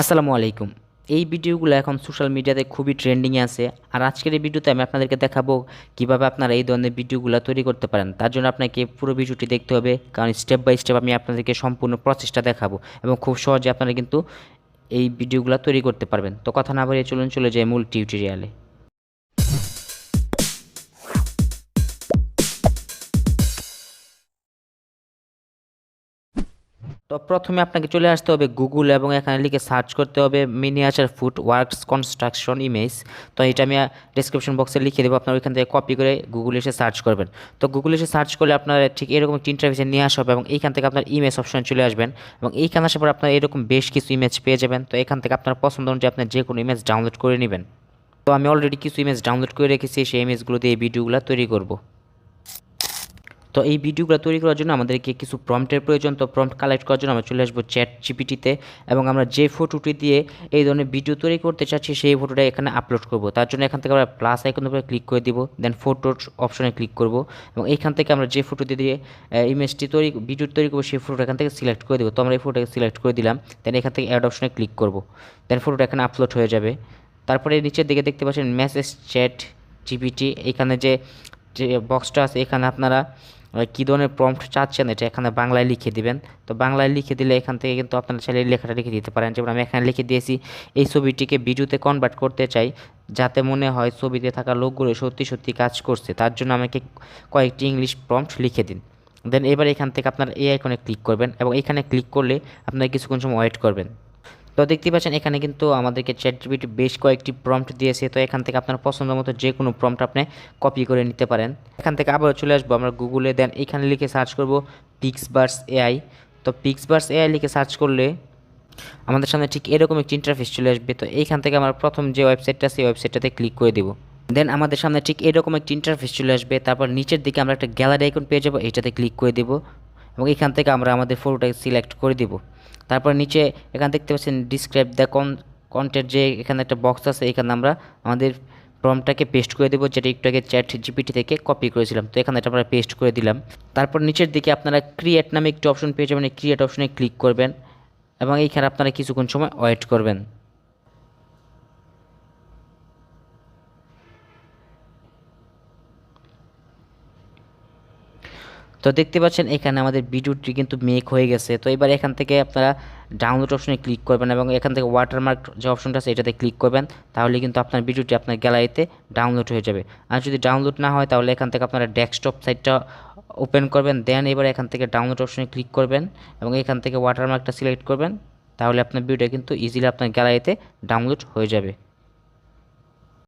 আসসালামু আলাইকুম। এই ভিডিওগুলো এখন সোশ্যাল মিডিয়াতে খুবই ট্রেন্ডিংয়ে আছে। আর আজকের এই ভিডিওতে আমি আপনাদেরকে দেখাবো কীভাবে আপনারা এই ধরনের ভিডিওগুলো তৈরি করতে পারেন। তার জন্য আপনাকে পুরো ভিডিওটি দেখতে হবে। কারণ স্টেপ বাই স্টেপ আমি আপনাদেরকে সম্পূর্ণ প্রসেসটা দেখাবো। এবং খুব সহজে আপনারা কিন্তু এই ভিডিওগুলো তৈরি করতে পারবেন। তো কথা না বাড়িয়ে চলুন চলে যাই মূল টিউটোরিয়ালে তো প্রথমে আপনাকে চলে আসতে হবে গুগল এবং এখানে লিখে সার্চ করতে হবে miniature food works construction image তো এটা আমি ডিসক্রিপশন বক্সে লিখে দেবো, আপনার ওইখান থেকে কপি করে গুগলে এসে সার্চ করবেন। তো গুগলে এসে সার্চ করলে আপনার ঠিক এরকম একটি ইন্টারভিউসে নিয়ে আসা হবে এবং এইখান থেকে আপনার ইমেজ অপশন চলে আসবেন এবং এইখানে আসার পর আপনার এরকম বেশ কিছু ইমেজ পেয়ে যাবেন। তো এখান থেকে আপনার পছন্দ অনুযায়ী আপনি যে কোনো ইমেজ ডাউনলোড করে নেবেন। তো আমি অলরেডি কিছু ইমেজ ডাউনলোড করে রেখেছি, সেই ইমেজগুলো দিয়ে ভিডিওগুলো তৈরি করব। তো এই ভিডিওগুলো তৈরি করার জন্য আমাদেরকে কিছু প্রম্পটের প্রয়োজন, তো প্রম্পট কালেক্ট করার জন্য আমরা চলে আসব চ্যাট জিপিটিতে এবং আমরা যে ফটোটি দিয়ে এই ধরনের ভিডিও তৈরি করতে চাচ্ছি, সেই ফটোটা এখানে আপলোড করব। তার জন্য এখান থেকে আমরা প্লাস আইকন উপরে ক্লিক করে দিব দেন ফটোর অপশনে ক্লিক করব এবং এইখান থেকে আমরা যে ফটোটি দিয়ে ইমেজটি তৈরি ভিডিও তৈরি করব, সেই ফটোটা এখান থেকে সিলেক্ট করে দেবো। তো আমরা এই ফটোটাকে সিলেক্ট করে দিলাম দেন এখান থেকে অ্যাড অপশনে ক্লিক করব। দেন ফটোটা এখানে আপলোড হয়ে যাবে। তারপরে নিচের দিকে দেখতে পাচ্ছেন মেসেজ চ্যাট জিপিটি এখানে যে যে বক্সটা আছে, এখানে আপনারা কী ধরনের প্রম্পট চাচ্ছেন এটা এখানে বাংলায় লিখে দিবেন। তো বাংলায় লিখে দিলে এখান থেকে কিন্তু আপনারা চাইলে লেখাটা লিখে দিতে পারেন। যেমন আমি এখানে লিখে দিয়েছি, এই ছবিটিকে ভিডিওতে কনভার্ট করতে চাই, যাতে মনে হয় ছবিতে থাকা লোকগুলো সত্যি সত্যি কাজ করছে। তার জন্য আমাকে কয়েকটি ইংলিশ প্রম্পট লিখে দিন। দেন এবার এখান থেকে আপনার এই আইকনে ক্লিক করবেন এবং এখানে ক্লিক করলে আপনারা কিছুক্ষণ সময় ওয়েট করবেন। তো দেখতে পাচ্ছেন, এখানে কিন্তু আমাদেরকে চ্যাট বেশ কয়েকটি প্রম্পট দিয়েছে। তো এখান থেকে আপনার পছন্দ মতো যে কোনো প্রম্পট আপনি কপি করে নিতে পারেন। এখান থেকে আবার চলে আসব, আমরা গুগলে দেন, এখানে লিখে সার্চ করব পিক্সবার্স এআই তো পিক্সবার্স এআই লিখে সার্চ করলে আমাদের সামনে ঠিক এরকম একটি ইন্টারফেস চলে আসবে। তো এইখান থেকে আমরা প্রথম যে ওয়েবসাইটটা সেই ওয়েবসাইটটাতে ক্লিক করে দেবো। দেন আমাদের সামনে ঠিক এরকম একটি ইন্টারফেস চলে আসবে। তারপর নিচের দিকে আমরা একটা গ্যালারি আইকন পেয়ে যাব এটাতে ক্লিক করে দিব। এবং এখান থেকে আমরা আমাদের ফটোটাকে সিলেক্ট করে দিব। তারপর নিচে এখানে দেখতে পাচ্ছেন ডিসক্রাইব দ্য কন কন্টেন্ট যে এখানে একটা বক্স আছে, এখানে আমরা আমাদের প্রমটাকে পেস্ট করে দেবো, যেটা একটু আগে চ্যাট জিপিটি থেকে কপি করেছিলাম। তো এখানে এটা আমরা পেস্ট করে দিলাম। তারপর নিচের দিকে আপনারা ক্রিয়েট নামে একটি অপশন পেয়ে যাবেন। ক্রিয়েট অপশনে ক্লিক করবেন এবং এইখানে আপনারা কিছুক্ষণ সময় ওয়েট করবেন। তো দেখতে পাচ্ছেন, এখানে আমাদের ভিডিওটি কিন্তু মেক হয়ে গেছে। তো এবার এখান থেকে আপনারা ডাউনলোড অপশনে ক্লিক করবেন এবং এখান থেকে ওয়াটারমার্ক যে অপশনটা আছে, এটাতে ক্লিক করবেন। তাহলে কিন্তু আপনার ভিডিওটি আপনার গ্যালারিতে ডাউনলোড হয়ে যাবে। আর যদি ডাউনলোড না হয়, তাহলে এখান থেকে আপনারা ডেস্কটপ সাইটটা ওপেন করবেন। দেন এবার এখান থেকে ডাউনলোড অপশনে ক্লিক করবেন এবং এখান থেকে ওয়াটারমার্কটা সিলেক্ট করবেন। তাহলে আপনার ভিডিওটা কিন্তু ইজিলি আপনার গ্যালারিতে ডাউনলোড হয়ে যাবে।